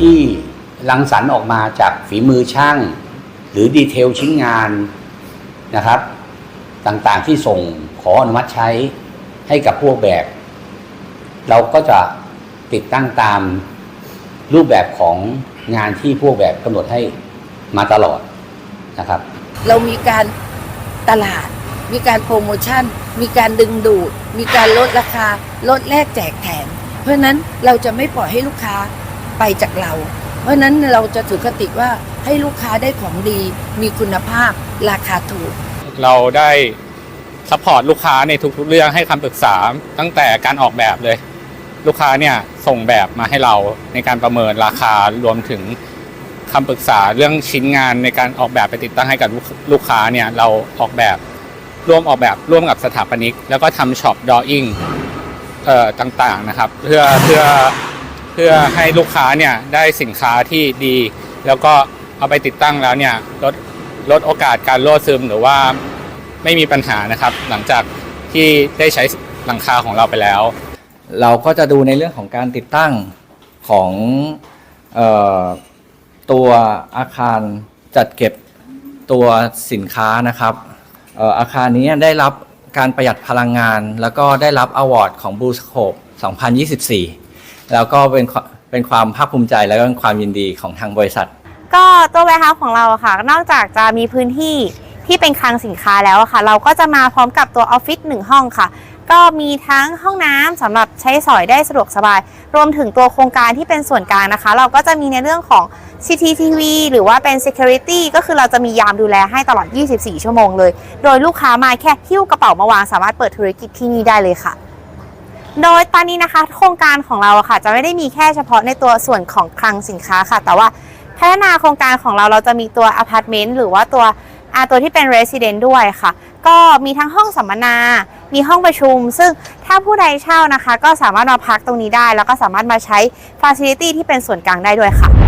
ที่รังสรรค์ออกมาจากฝีมือช่าง หรือดีเทลชิ้นงานนะครับ ต่างๆที่ส่งขออนุมัติใช้ให้กับพวกแบบ เราก็จะติดตั้งตามรูปแบบของงานที่พวกแบบกำหนดให้มาตลอดนะครับ เรามีการตลาด มีการโปรโมชั่น มีการดึงดูด มีการลดราคา ลดแลกแจกแถม เพราะนั้นเราจะไม่ปล่อยให้ลูกค้า ไปจากเรา เพราะนั้นเราจะถือคติว่าให้ลูกค้าได้ของดีมีคุณภาพราคาถูก เราได้ซัพพอร์ตลูกค้าในทุกๆเรื่องให้คำปรึกษาตั้งแต่การออกแบบเลย ลูกค้าเนี่ยส่งแบบมาให้เราในการประเมินราคารวมถึงคำปรึกษาเรื่องชิ้นงานในการออกแบบไปติดตั้งให้กับลูกค้าเนี่ยเราออกแบบร่วมออกแบบร่วมกับสถาปนิก แล้วก็ทำช็อปดออิ่งต่างๆนะครับ เพื่อเพื่อ พื่อให้ลูกค้าเนี่ยได้สินค้าที่ดี แล้วก็เอาไปติดตั้งแล้วเนี่ยลดลดโอกาสการรั่วซึมหรือว่าไม่มีปัญหานะครับ หลังจากที่ได้ใช้หลังคาของเราไปแล้ว เราก็จะดูในเรื่องของการติดตั้งของออตัวอาคารจัดเก็บตัวสินค้านะครับอออาคารนี้ได้รับการประหยัดพลังงาน แล้วก็ได้รับอวอร์ดของ Blue Scope 2024 แล้วก็เป็นความเป็นความภาคภูมิใจและก็เป็นความยินดีของทางบริษัท ก็ตัว warehouse ของเราอะค่ะ นอกจากจะมีพื้นที่ที่เป็นคลังสินค้าแล้วอะค่ะ เราก็จะมาพร้อมกับตัวออฟฟิศหนึ่งห้องค่ะ ก็มีทั้งห้องน้ำสำหรับใช้สอยได้สะดวกสบาย รวมถึงตัวโครงการที่เป็นส่วนกลางนะคะ เราก็จะมีในเรื่องของ CCTV หรือว่าเป็น Security ก็คือเราจะมียามดูแลให้ตลอด 24 ชั่วโมงเลย โดยลูกค้ามาแค่หิ้วกระเป๋ามาวางสามารถเปิดธุรกิจที่นี่ได้เลยค่ะ โดยตอนนี้นะคะโครงการของเราค่ะ จะไม่ได้มีแค่เฉพาะในตัวส่วนของคลังสินค้าค่ะ แต่ว่าพัฒนาโครงการของเราเราจะมีตัวอพาร์ตเมนต์หรือว่าตัวอาตัวที่เป็นเรสซิเดนต์ด้วยค่ะ ก็มีทั้งห้องสัมมนา มีห้องประชุม ซึ่งถ้าผู้ใดเช่านะคะ ก็สามารถมาพักตรงนี้ได้ แล้วก็สามารถมาใช้ฟาซิลิตี้ที่เป็นส่วนกลางได้ด้วยค่ะ